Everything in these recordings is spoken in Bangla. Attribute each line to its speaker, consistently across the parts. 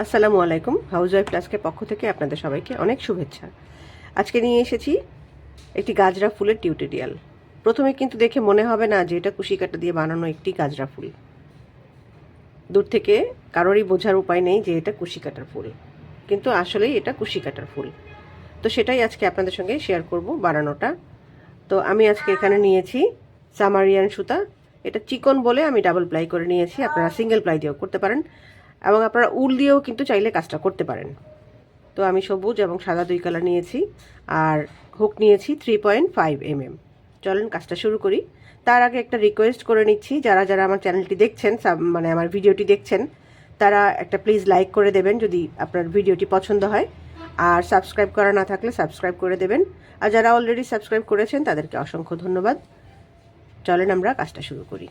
Speaker 1: আসসালামু আলাইকুম হাউস ওয়াইফ ক্লাসকের পক্ষ থেকে আপনাদের সবাইকে অনেক শুভেচ্ছা। আজকে নিয়ে এসেছি একটি গাজরা ফুলের টিউটোরিয়াল। প্রথমে কিন্তু দেখে মনে হবে না যে এটা কুশি কাটা দিয়ে বানানো একটি গাজরা ফুল। দূর থেকে কারোরই বোঝার উপায় নেই যে এটা কুশি কাটার ফুল। কিন্তু আসলেই এটা কুশি কাটার ফুল। তো সেটাই আজকে আপনাদের সঙ্গে শেয়ার করব বানানোটা। তো আমি আজকে এখানে নিয়েছি সামারিয়ান সুতা। এটা চিকন বলে আমি ডাবল প্লাই করে নিয়েছি। আপনারা সিঙ্গেল প্লাই দিয়েও করতে পারেন। এবং আপনারা উল দিয়েও কিন্তু চাইলে কাজটা করতে পারেন। তো আমি সবুজ এবং সাদা দুই কালার নিয়েছি আর হুক নিয়েছি থ্রি পয়েন্ট ফাইভ এমএম চলেন কাজটা শুরু করি। তার আগে একটা রিকোয়েস্ট করে নিচ্ছি। যারা যারা আমার চ্যানেলটি দেখছেন মানে আমার ভিডিওটি দেখছেন, তারা একটা প্লিজ লাইক করে দেবেন যদি আপনার ভিডিওটি পছন্দ হয়। আর সাবস্ক্রাইব করা না থাকলে সাবস্ক্রাইব করে দেবেন। আর যারা অলরেডি সাবস্ক্রাইব করেছেন, তাদেরকে অসংখ্য ধন্যবাদ। চলেন আমরা কাজটা শুরু করি।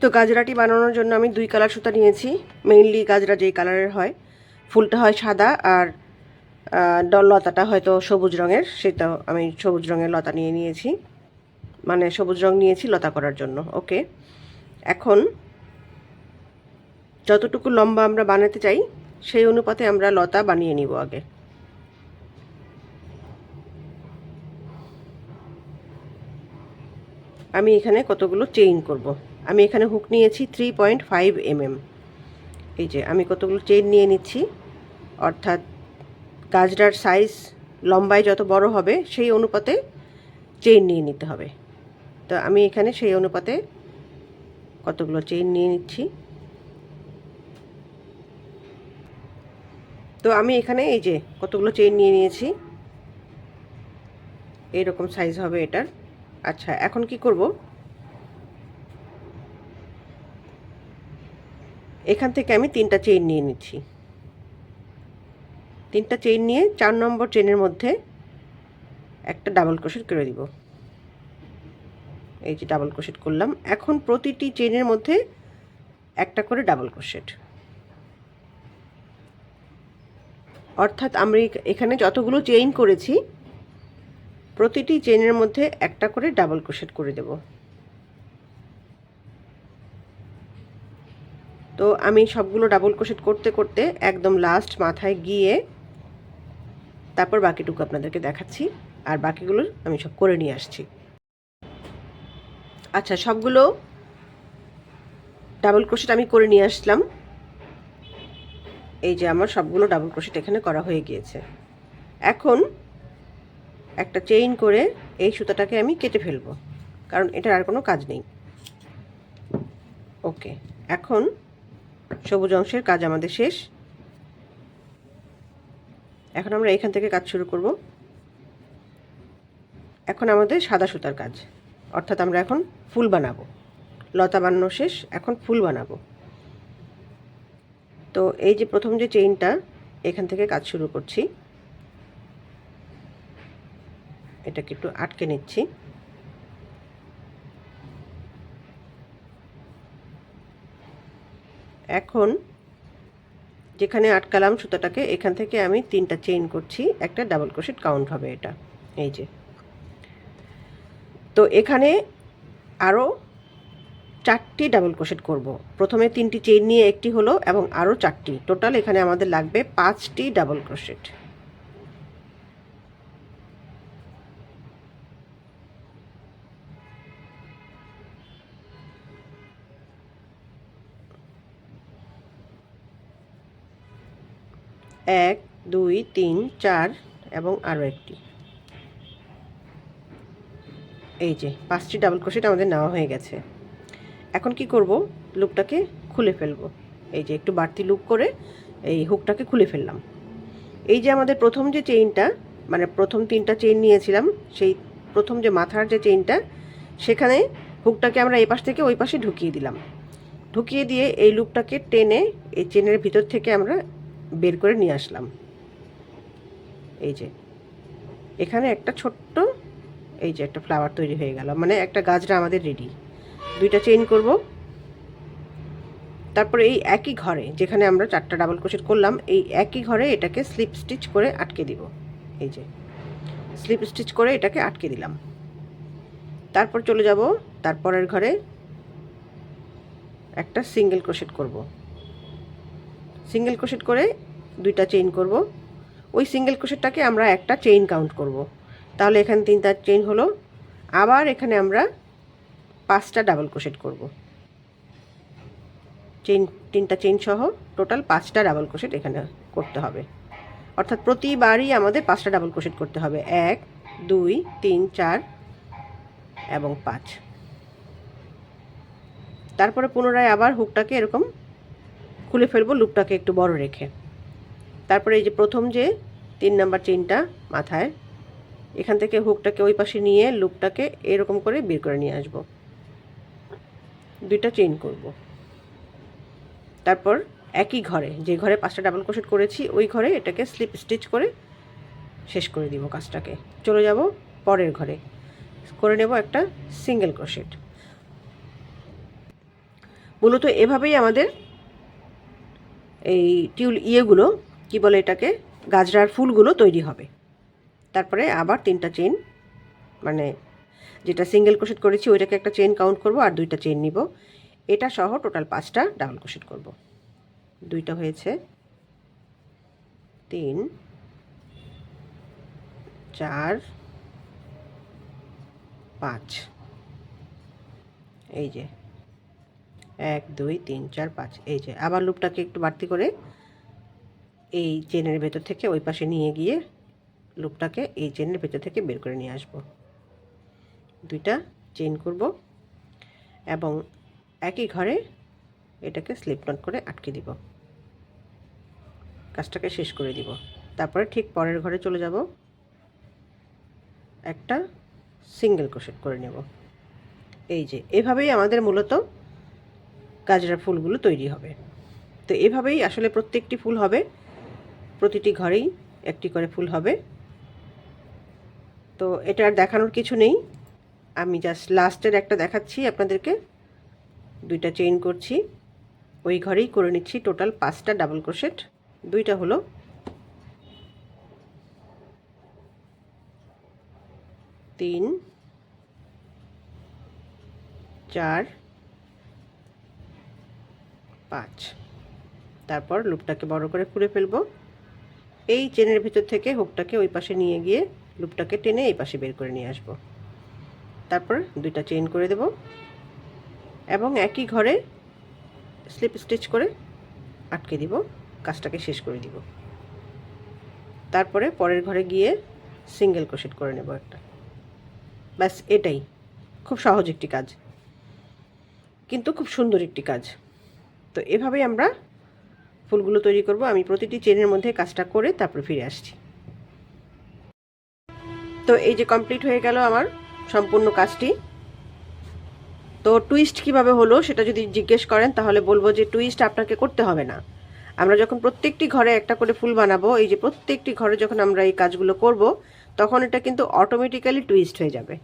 Speaker 1: তো গাজরাটি বানানোর জন্য আমি দুই কালার সুতা নিয়েছি। মেইনলি গাজরা যেই কালারের হয় ফুলটা হয় সাদা আর আহ, ড- লতাটা হয়তো সবুজ রঙের সেটা আমি সবুজ রঙের লতা নিয়ে নিয়েছি। মানে সবুজ রং নিয়েছি লতা করার জন্য ওকে? এখন যতটুকু লম্বা আমরা বানাতে চাই সেই অনুপাতে আমরা লতা বানিয়ে নিব আগে। আমি এখানে কতগুলো চেইন করব। আমি এখানে হুক নিয়েছি থ্রি পয়েন্ট ফাইভ এমএম এই যে, আমি কতগুলো চেইন নিয়ে নিচ্ছি। অর্থাৎ গাজরার সাইজ লম্বায় যত বড় হবে, সেই অনুপাতে চেইন নিয়ে নিতে হবে। তো আমি এখানে সেই অনুপাতে কতগুলো চেইন নিয়ে নিচ্ছি। তো আমি এখানে এই যে, কতগুলো চেইন নিয়ে নিয়েছি। এইরকম সাইজ হবে এটার। আচ্ছা এখন কি করব? এখান থেকে আমি তিনটা চেইন নিয়ে নিচ্ছি। তিনটা চেইন নিয়ে চার নম্বর চেনের মধ্যে একটা ডাবল ক্রোশেট করে দিব। এই যে ডাবল ক্রোশেট করলাম। এখন প্রতিটি চেনের মধ্যে একটা করে ডাবল ক্রোশেট অর্থাৎ আমরা এখানে যতগুলো চেইন করেছি, প্রতিটি চেনের মধ্যে একটা করে ডাবল ক্রোশেট করে দেব। তো আমি সবগুলো ডাবল ক্রোশেট করতে করতে একদম লাস্ট মাথায় গিয়ে তারপর বাকিটুকু আপনাদেরকে দেখাচ্ছি। আর বাকিগুলো আমি সব করে নিয়ে আসছি। আচ্ছা সবগুলো ডাবল ক্রোশেট আমি করে নিয়ে আসলাম। এই যে আমার সবগুলো ডাবল ক্রোশেট এখানে করা হয়ে গিয়েছে। এখন একটা চেইন করে এই সুতাটাকে আমি কেটে ফেলব। কারণ এটার আর কোনো কাজ নেই। ওকে এখন সবুজ অংশের কাজ আমাদের শেষ। এখন আমরা এখান থেকে কাজ শুরু করব। এখন আমাদের সাদা সুতার কাজ। অর্থাৎ আমরা এখন ফুল বানাবো। লতা বানানো শেষ, এখন ফুল বানাবো। তো এই যে প্রথম যে চেইনটা, এখান থেকে কাজ শুরু করছি। এটাকে একটু আটকে নিচ্ছি। এখন যেখানে আটকালাম সুতাটাকে, এখান থেকে আমি তিনটা চেইন করছি, একটা ডাবল ক্রোশেট কাউন্ট হবে এটা, এই যে। তো এখানে আরও চারটি ডাবল ক্রোশেট করব। প্রথমে তিনটি চেইন নিয়ে একটি হলো এবং আরও চারটি। টোটাল এখানে আমাদের লাগবে পাঁচটি ডাবল ক্রোশেট এক, দুই, তিন, চার এবং আরও একটি। এই যে, পাঁচটি ডাবল ক্রোশেট আমাদের নেওয়া হয়ে গেছে। এখন কি করব? লুপটাকে খুলে ফেলব। এই যে, একটু বাড়তি লুপ করে এই হুকটাকে খুলে ফেললাম। এই যে, আমাদের প্রথম যে চেইনটা মানে প্রথম তিনটা চেইন নিয়েছিলাম, সেই প্রথম যে মাথার যে চেইনটা সেখানে হুকটাকে আমরা এই পাশ থেকে ওই পাশে ঢুকিয়ে দিলাম। ঢুকিয়ে দিয়ে এই লুপটাকে টেনে এই চেনের ভিতর থেকে আমরা বের করে নিয়ে আসলাম। এই যে, এখানে একটা ছোট্ট, এই যে একটা ফ্লাওয়ার তৈরি হয়ে গেল। মানে একটা গাছটা আমাদের রেডি দুইটা চেইন করব। তারপরে এই একই ঘরে যেখানে আমরা চারটা ডাবল ক্রোশেট করলাম, এই একই ঘরে এটাকে স্লিপ স্টিচ করে আটকে দিব। এই যে স্লিপ স্টিচ করে এটাকে আটকে দিলাম। তারপর চলে যাব তারপরের ঘরে একটা সিঙ্গেল ক্রোশেট করব। সিঙ্গেল ক্রোশেট করে দুইটা চেইন করব। ওই সিঙ্গেল ক্রোশেটটাকে আমরা একটা চেইন কাউন্ট করব। তাহলে এখানে তিনটা চেইন হলো। আবার এখানে আমরা পাঁচটা ডাবল ক্রোশেট করব। চেইন তিনটা চেইন সহ টোটাল পাঁচটা ডাবল ক্রোশেট এখানে করতে হবে। অর্থাৎ প্রতিবারই আমাদের পাঁচটা ডাবল ক্রোশেট করতে হবে। এক, দুই, তিন, চার এবং পাঁচ। তারপরে পুনরায় আবার হুকটাকে এরকম খুলে ফেলব, লুপটাকে একটু বড় রেখে। তারপরে এই যে প্রথম যে তিন নাম্বার চেইনটা মাথায়, এখান থেকে হুকটাকে ওই পাশে নিয়ে লুপটাকে এরকম করে বের করে নিয়ে আসব। দুইটা চেইন করব। তারপর একই ঘরে, যে ঘরে পাঁচটা ডাবল ক্রোশেট করেছি, ওই ঘরে এটাকে স্লিপ স্টিচ করে শেষ করে দিব কাজটাকে। চলে যাব পরের ঘরে। করে নেব একটা সিঙ্গেল ক্রোশেট মূলত এভাবেই আমাদের এই টিউল ইয়েগুলো, কি বলে এটাকে, গাজরার ফুলগুলো তৈরি হবে। তারপরে আবার তিনটা চেন মানে যেটা সিঙ্গেল ক্রোশেট করেছি, ওইটাকে একটা চেন কাউন্ট করব আর দুইটা চেন নিব। এটা সহ টোটাল পাঁচটা ডাবল ক্রোশেট করব। দুইটা হয়েছে তিন, চার, পাঁচ। এই যে। এক, দুই, তিন, চার, পাঁচ, এই যে, আবার লুপটাকে একটু বাড়তি করে এই চেনের ভেতর থেকে ওই পাশে নিয়ে গিয়ে লুপটাকে এই চেনের ভেতর থেকে বের করে নিয়ে আসব। দুইটা চেন করব এবং একই ঘরে এটাকে স্লিপ নট করে আটকে দিব। কাজটাকে শেষ করে দিব। তারপরে ঠিক পরের ঘরে চলে যাব। একটা সিঙ্গেল ক্রোশেট করে নেব। এই যে, এভাবেই আমাদের মূলত গাজরা ফুলগুলো তৈরি হবে। তো এভাবেই আসলে প্রত্যেকটি ফুল হবে। প্রতিটি ঘরেই একটি করে ফুল হবে। তো এটা আর দেখানোর কিছু নেই। আমি জাস্ট লাস্টের একটা দেখাচ্ছি আপনাদেরকে। দুইটা চেইন করছি। ওই ঘরেই করে নিচ্ছি টোটাল পাঁচটা ডাবল ক্রোশেট দুইটা হলো। তিন, চার পাঁচ। তারপর লুপটাকে বড় করে খুলে ফেলব। এই চেনের ভিতর থেকে হুকটাকে ওই পাশে নিয়ে গিয়ে লুপটাকে টেনে এই পাশে বের করে নিয়ে আসব। তারপর দুইটা চেইন করে দেব এবং একই ঘরে স্লিপ স্টিচ করে আটকে দিব, কাজটাকে শেষ করে দিব। তারপরে পরের ঘরে গিয়ে সিঙ্গেল ক্রোশেট করে নেব একটা। ব্যাস, এটাই। খুব সহজ একটি কাজ। কিন্তু খুব সুন্দর একটি কাজ। তো এভাবেই আমরা ফুলগুলো তৈরি করব। আমি প্রতিটি চেনের মধ্যে কাজটা করে তারপর ফিরে আসছি। তো এই যে কমপ্লিট হয়ে গেল আমার সম্পূর্ণ কাজটি। তো টুইস্ট কীভাবে হলো সেটা যদি জিজ্ঞেস করেন, তাহলে বলব যে টুইস্ট আপনাকে করতে হবে না। আমরা যখন প্রত্যেকটি ঘরে একটা করে ফুল বানাবো, এই যে প্রত্যেকটি ঘরে যখন আমরা এই কাজগুলো করব, তখন এটা কিন্তু অটোমেটিক্যালি টুইস্ট হয়ে যাবে।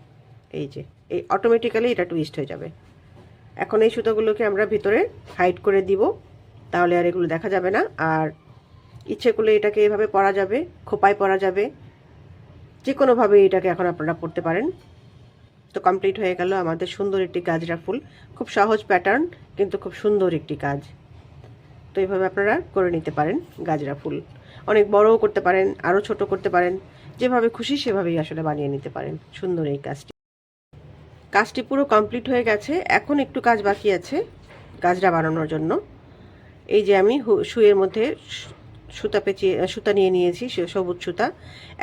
Speaker 1: এই যে, এই অটোমেটিক্যালি এটা টুইস্ট হয়ে যাবে। এখন এই সুতোগুলোকে আমরা ভিতরে হাইড করে দিব, তাহলে আর এগুলো দেখা যাবে না। আর ইচ্ছে করলে এটাকে এভাবে পরা যাবে, খোপায় পরা যাবে। যে কোনোভাবে এটাকে এখন আপনারা পড়তে পারেন। তো কমপ্লিট হয়ে গেল আমাদের সুন্দর একটি গাজরা ফুল। খুব সহজ প্যাটার্ন কিন্তু খুব সুন্দর একটি কাজ। তো এইভাবে আপনারা করে নিতে পারেন গাজরা ফুল। অনেক বড়ও করতে পারেন, আরও ছোট করতে পারেন। যেভাবে খুশি সেভাবেই আসলে বানিয়ে নিতে পারেন। সুন্দর এই কাজটি। কাজটি পুরো কমপ্লিট হয়ে গেছে। এখন একটু কাজ বাকি আছে গাজরা বানানোর জন্য। এই যে আমি শুয়ের মধ্যে সুতা পেঁচিয়ে সুতা নিয়ে নিয়েছি সবুজ সুতা।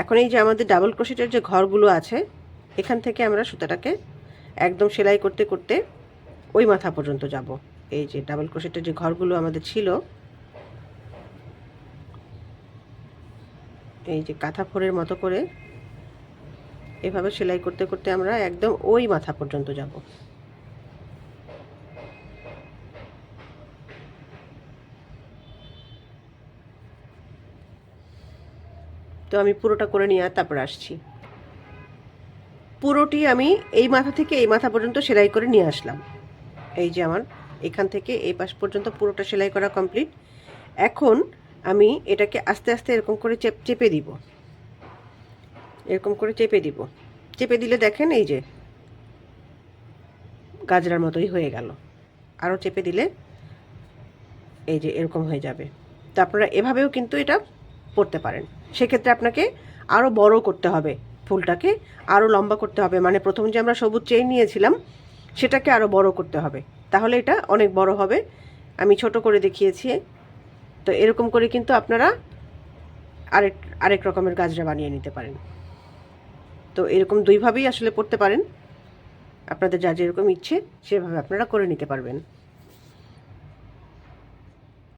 Speaker 1: এখন এই যে আমাদের ডাবল ক্রোশেটের যে ঘরগুলো আছে, এখান থেকে আমরা সুতাটাকে একদম সেলাই করতে করতে ওই মাথা পর্যন্ত যাব। এই যে ডাবল ক্রোশেটের যে ঘরগুলো আমাদের ছিল, এই যে কাঁথা ফোরের মতো করে এভাবে সেলাই করতে করতে আমরা একদম ওই মাথা পর্যন্ত যাব। তো আমি পুরোটা করে নিয়ে তারপর আসছি। পুরোটি আমি এই মাথা থেকে এই মাথা পর্যন্ত সেলাই করে নিয়ে আসলাম। এই যে আমার এখান থেকে এই পাশ পর্যন্ত পুরোটা সেলাই করা কমপ্লিট। এখন আমি এটাকে আস্তে আস্তে এরকম করে চেপ দিব। এরকম করে চেপে দিব। চেপে দিলে দেখেন এই যে গাজরার মতোই হয়ে গেল। আরও চেপে দিলে এই যে এরকম হয়ে যাবে। তো আপনারা এভাবেও কিন্তু এটা পড়তে পারেন। সেক্ষেত্রে আপনাকে আরও বড় করতে হবে ফুলটাকে আরও লম্বা করতে হবে। মানে প্রথম যে আমরা সবুজ চেয়ে নিয়েছিলাম, সেটাকে আরও বড় করতে হবে। তাহলে এটা অনেক বড় হবে। আমি ছোট করে দেখিয়েছি। তো এরকম করে কিন্তু আপনারা আরেক আরেক রকমের গাজরা বানিয়ে নিতে পারেন। তো এরকম দুইভাবেই আসলে পড়তে পারেন। আপনাদের যা যেরকম ইচ্ছে, সেভাবে আপনারা করে নিতে পারবেন।